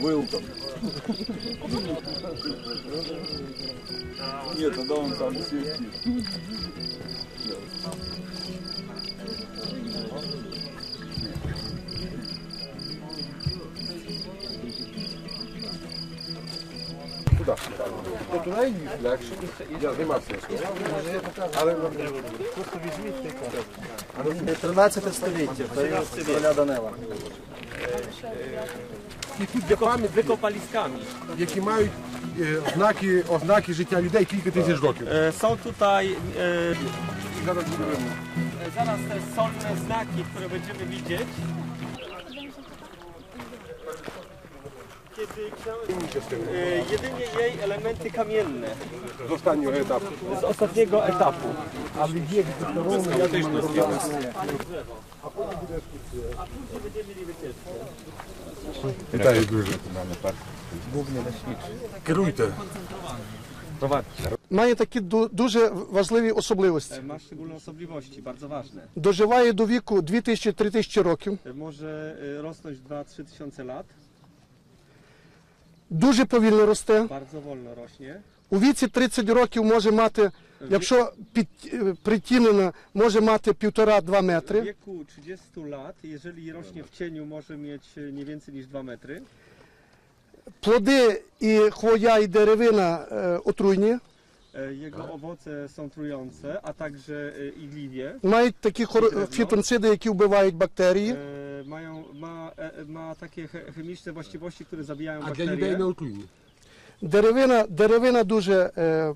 Уилтон. Нет, тогда он там сидит. Туди. То туди і легше. Я займався. Але просто візьміть 13 століття, період короля Данила. Тут є Wykopaliskami. які мають е, ознаки, ознаки життя людей кілька тисяч років. E, Są tutaj e, zaraz te solne znaki, które będziemy widzieć. Kiedy książę, e, jedynie jej elementy kamienne З останнього етапу. z ostatniego etapu. Але є здоровими, як ми робили. Вітаю дуже. Керуйте. Має такі ду- дуже важливі особливості. E, Ma szczególne osobliwości, bardzo ważne. Доживає до віку 2000-3000 років. E, Może e, rosnąć 2-3 tysiące lat, Дуже повільно росте. bardzo wolno rośnie. У віці 30 років може мати, якщо під, е, притінена, може мати півтора-два W метри. wieku 30 lat, jeżeli rośnie w cieniu, może mieć e, nie więcej niż 2 metry. Плоди і хвоя, і деревина е, отруйні. E, Jego owoce są trujące, a także e, igliwie. Мають такі хоро- фітонциди, які вбивають бактерії. E, ma, e, takie che- chemiczne właściwości, które zabijają для людей bakterie. не отруйні. Деревина, деревина дуже е,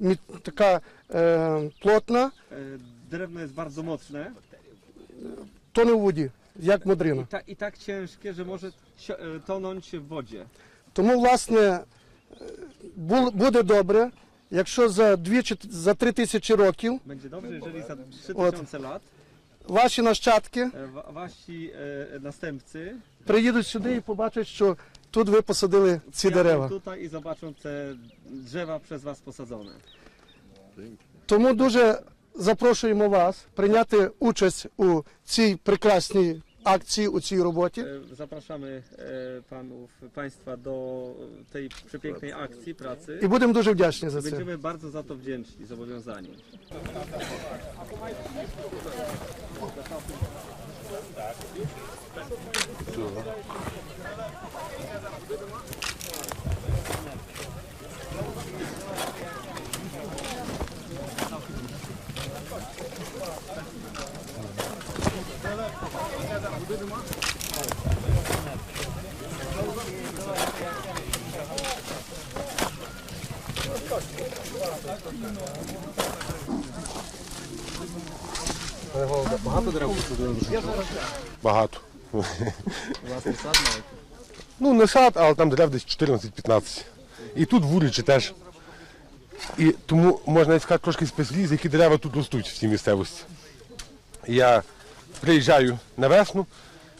мі- така е, плотна, E, Drewno jest bardzo mocne тоне в воді, як модрина. i, ta, i tak ciężkie, że może sio- e, tonąć w wodzie. Тому, власне, е, бу- буде добре, якщо за 2 чи за 3 тисячі років Będzie dobrze, jeżeli za 3000 lat ваші нащадки ваші wa- wasi e, następcy приїдуть сюди і побачать, що тут ви посадили ці jadą дерева. tutaj i zobaczą te drzewa przez was posadzone. Тому дуже запрошуємо вас прийняти участь у цій прекрасній акції, у цій роботі. E, Zapraszamy e, panów, państwa do tej przepięknej akcji, pracy. І будемо дуже вдячні за це. Będziemy bardzo za to wdzięczni, zobowiązani. Багато. Ну, не сад, але там дерев десь 14-15. І тут вуличі теж. І тому можна сказати трошки спеціаліз, які дерева тут ростуть в цій місцевості. Я приїжджаю на весну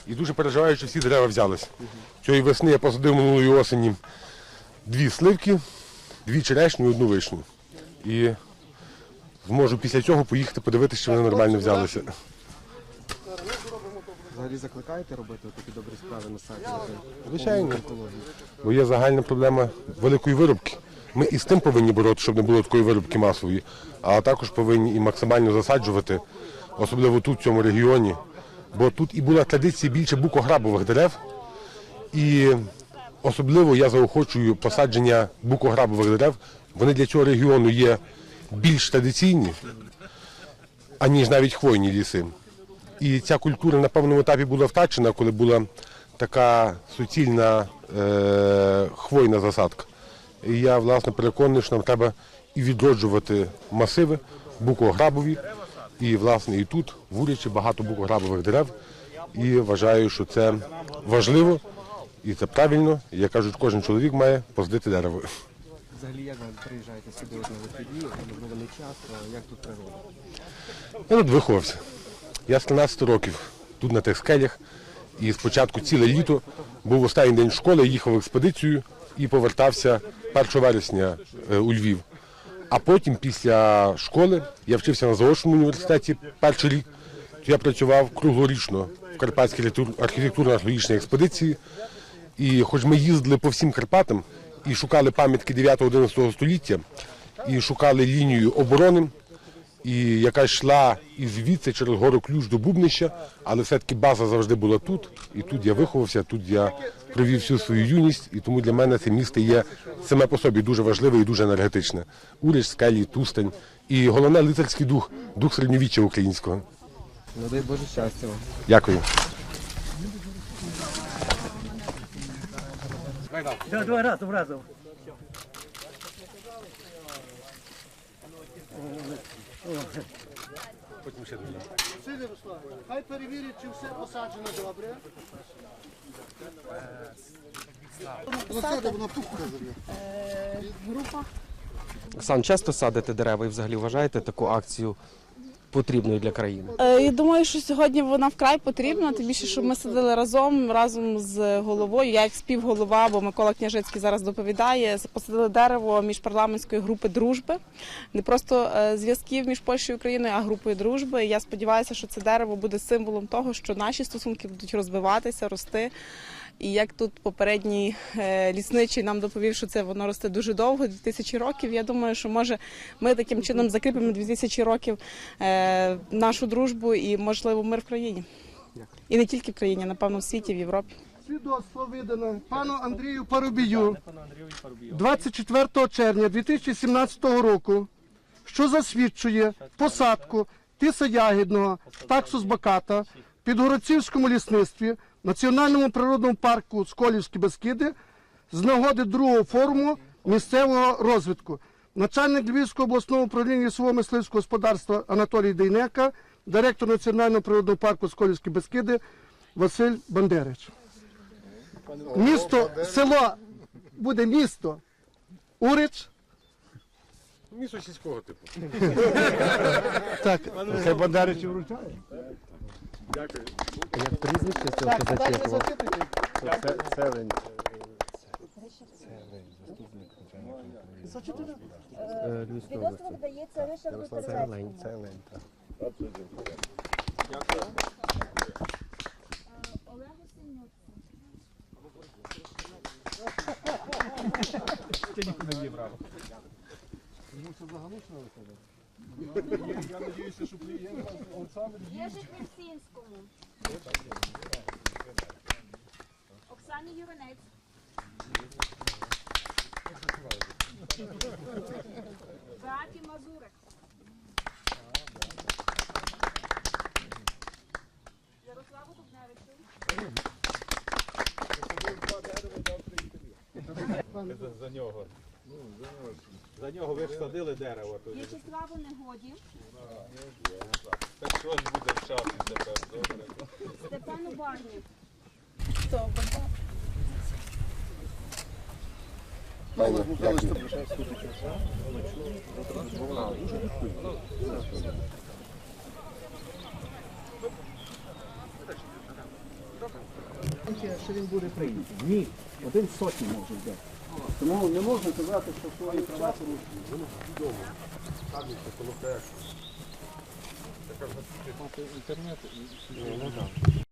і дуже переживаю, що всі дерева взялися. Цієї весни я посадив минулої осені дві сливки, дві черешню і одну вишню. І зможу після цього поїхати подивитися, чи вони нормально взялися. Взагалі закликаєте робити такі добрі справи на сайті? Звичайно. Бо є загальна проблема великої виробки. Ми і з тим повинні боротися, щоб не було такої виробки масової, а також повинні і максимально засаджувати, особливо тут, в цьому регіоні. Бо тут і була традиція більше букограбових дерев. І особливо я заохочую посадження букограбових дерев. Вони для цього регіону є більш традиційні, аніж навіть хвойні ліси. І ця культура на певному етапі була втрачена, коли була така суцільна е, хвойна засадка. І я власне переконаний, що нам треба і відроджувати масиви букограбові. І власне і тут в Урячі багато букограбових дерев. І вважаю, що це важливо І це правильно. Як кажуть, кожен чоловік має посадити дерево. Взагалі, як ви приїжджаєте сюди на вихідні, можливо, не часто, як тут природа? Я тут виховався. Я з 13 років тут на тих скелях. І спочатку ціле літо був останній день школи, їхав в експедицію і повертався 1 вересня е, у Львів. А потім, після школи, я вчився на заочному університеті перший рік. Я працював круглорічно в Карпатській архітектурно-археологічній експедиції. І хоч ми їздили по всім Карпатам і шукали пам'ятки 9-11 століття, і шукали лінію оборони, і яка йшла і звідси через гору ключ до Бубнища, але все-таки база завжди була тут. І тут я виховався, тут я провів всю свою юність, і тому для мене це місто є саме по собі дуже важливе і дуже енергетичне. Уріч, скелі, тустань. І головне лицарський дух, дух середньовіччя українського. Ну дай Боже щастя вам. Дякую. Давай разом, разом. Василь Ярославович, хай перевірять, чи все посаджено добре. Оксан, часто садите дерева і взагалі вважаєте таку акцію потрібною для країни? Е, Я думаю, що сьогодні вона вкрай потрібна. Тим більше, що ми сидили разом разом з головою. Я як співголова, бо Микола Княжицький зараз доповідає. Посадили дерево міжпарламентської групи дружби, не просто е, зв'язків між Польщею і Україною, а групою дружби. Я сподіваюся, що це дерево буде символом того, що наші стосунки будуть розвиватися, рости. І як тут попередній е, лісничий нам доповів, що це воно росте дуже довго, 2000 років. Я думаю, що може ми таким чином закріпимо 2000 років е, нашу дружбу і можливо мир в країні. І не тільки в країні, напевно, в світі, в Європі. Свідоцтво видано пану Андрію Парубію 24 червня 2017 року, що засвідчує посадку тисоягідного таксус баката в Підгородцівському лісництві Національному природному парку Сколівські Бескиди з нагоди другого форуму місцевого розвитку. Начальник Львівського обласного управління лісового мисливського господарства Анатолій Дейнека, директор Національного природного парку Сколівські Бескиди Василь Бандерич. Місто, село буде місто Урич. Місто сільського типу. Так, Хай Бондарич вручає. Як прізвище цього казачекова? Е, Львівської області. Вдається лише в Це лень. так. Єжик Вільсінському. Оксані Юринець. Беаті Мазурик. За нього ви ж садили дерево. то В'ячеславу Негоді. Так що ж буде в часі тепер, добре. Степану Барні. Що він буде прийнятий? Ні, один сотні може йде. Тому не можна казати, що свої права порушують.